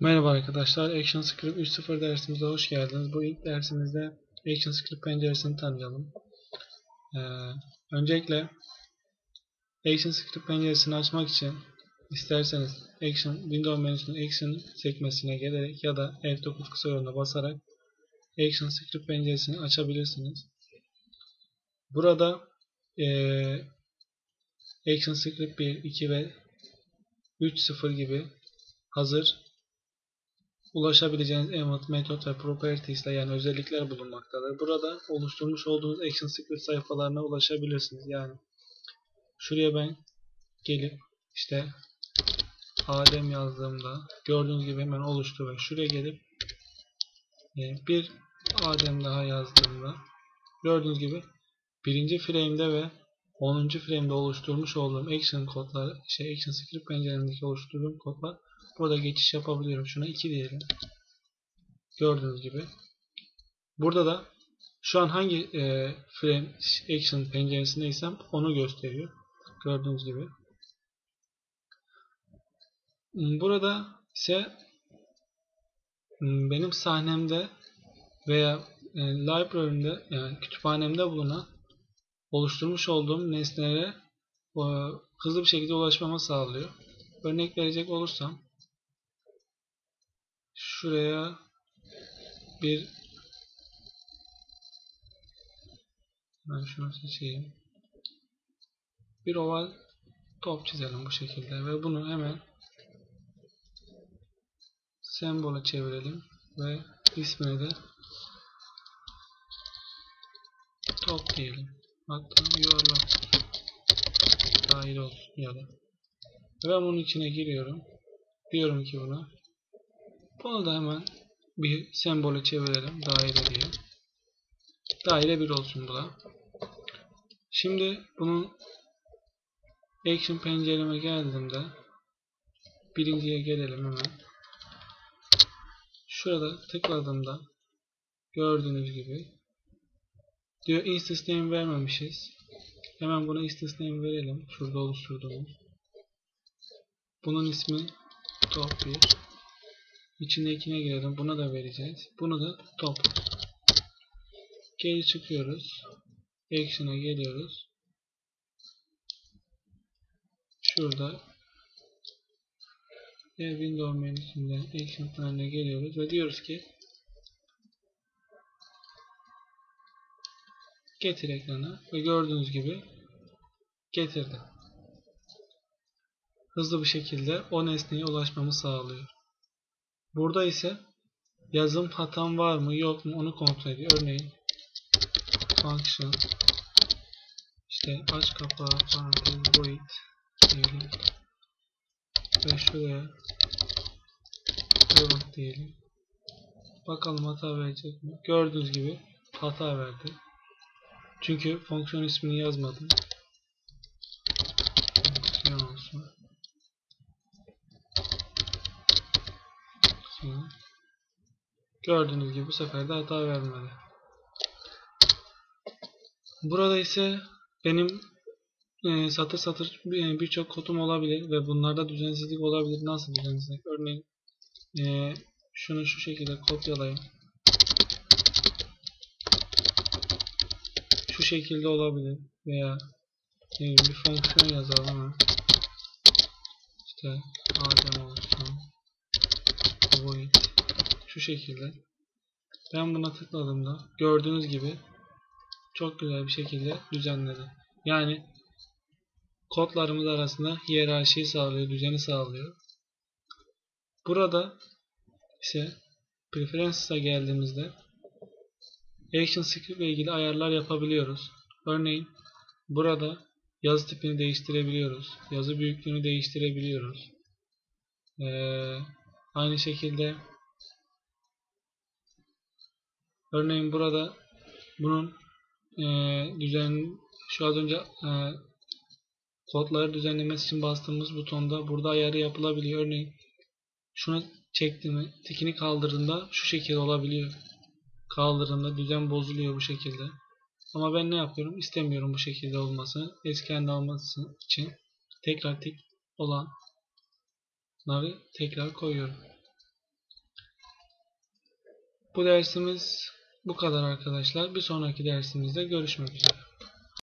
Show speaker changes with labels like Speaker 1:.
Speaker 1: Merhaba arkadaşlar, ActionScript 3.0 dersimize hoş geldiniz. Bu ilk dersimizde ActionScript penceresini tanıyalım. Ee, öncelikle ActionScript penceresini açmak için isterseniz Action Windows menüsünün Action sekmesine gelerek ya da F9 kısa yoluna basarak ActionScript penceresini açabilirsiniz. Burada e, ActionScript 1, 2 ve 3.0 gibi hazır ulaşabileceğiniz element, metot ve properties ile yani özellikler bulunmaktadır. Burada oluşturmuş olduğunuz ActionScript sayfalarına ulaşabilirsiniz. Yani şuraya ben gelip işte Adem yazdığımda gördüğünüz gibi hemen oluştu ve şuraya gelip bir Adem daha yazdığımda gördüğünüz gibi birinci frame'de ve 10. frame'de oluşturmuş olduğum action kodlar, şey action script penceremdeki oluşturduğum kodlar burada geçiş yapabiliyorum. Şuna 2 diyelim. Gördüğünüz gibi. Burada da şu an hangi e, frame action penceresindeysem onu gösteriyor. Gördüğünüz gibi. Burada ise benim sahnemde veya e, library'imde yani kütüphanemde bulunan oluşturmuş olduğum nesnelere e, hızlı bir şekilde ulaşmamı sağlıyor. Örnek verecek olursam şuraya bir ben şunu seçeyim. Bir oval top çizelim bu şekilde ve bunu hemen sembola çevirelim ve ismini de top diyelim. Hatta yuvarlak dahil olsun ya da. Ben bunun içine giriyorum. Diyorum ki buna. Bunu da hemen bir sembole çevirelim. Daire diye. Daire 1 olsun bu da. Şimdi bunun action pencereme geldiğimde birinciye gelelim hemen. Şurada tıkladığımda gördüğünüz gibi diyor instance name vermemişiz. Hemen buna instance name verelim. Şurada oluşturduğumuz. Bunun ismi top 1. İçindekine girelim. Buna da vereceğiz. Bunu da top. Geri çıkıyoruz. Action'a geliyoruz. Şurada Windows menüsünden Action paneline geliyoruz ve diyoruz ki getir ekrana ve gördüğünüz gibi getirdi. Hızlı bir şekilde o nesneye ulaşmamı sağlıyor. Burada ise yazım hatam var mı yok mu onu kontrol ediyor. Örneğin function işte aç kapağı parantez void diyelim ve şuraya diyelim. Bakalım hata verecek mi? Gördüğünüz gibi hata verdi. Çünkü fonksiyon ismini yazmadım. Fonksiyon olsun. Gördüğünüz gibi bu sefer de hata vermedi. Burada ise benim e, satır satır e, birçok kodum olabilir ve bunlarda düzensizlik olabilir. Nasıl düzensizlik? Örneğin e, şunu şu şekilde kopyalayayım. Şekilde olabilir veya ne bir fonksiyon yazalım hemen. İşte Adem olsun void şu şekilde. Ben buna tıkladığımda gördüğünüz gibi çok güzel bir şekilde düzenledi. Yani kodlarımız arasında hiyerarşiyi sağlıyor, düzeni sağlıyor. Burada ise Preferences'a geldiğimizde ActionScript ile ilgili ayarlar yapabiliyoruz. Örneğin burada yazı tipini değiştirebiliyoruz. Yazı büyüklüğünü değiştirebiliyoruz. Ee, aynı şekilde örneğin burada bunun e, düzen şu az önce e, kodları düzenlemesi için bastığımız butonda burada ayarı yapılabiliyor. Örneğin şunu çektiğimi, tikini kaldırdığında şu şekilde olabiliyor kaldırımda düzen bozuluyor bu şekilde. Ama ben ne yapıyorum? İstemiyorum bu şekilde olmasını. Eski haline alması için tekrar tek olanları tekrar koyuyorum. Bu dersimiz bu kadar arkadaşlar. Bir sonraki dersimizde görüşmek üzere.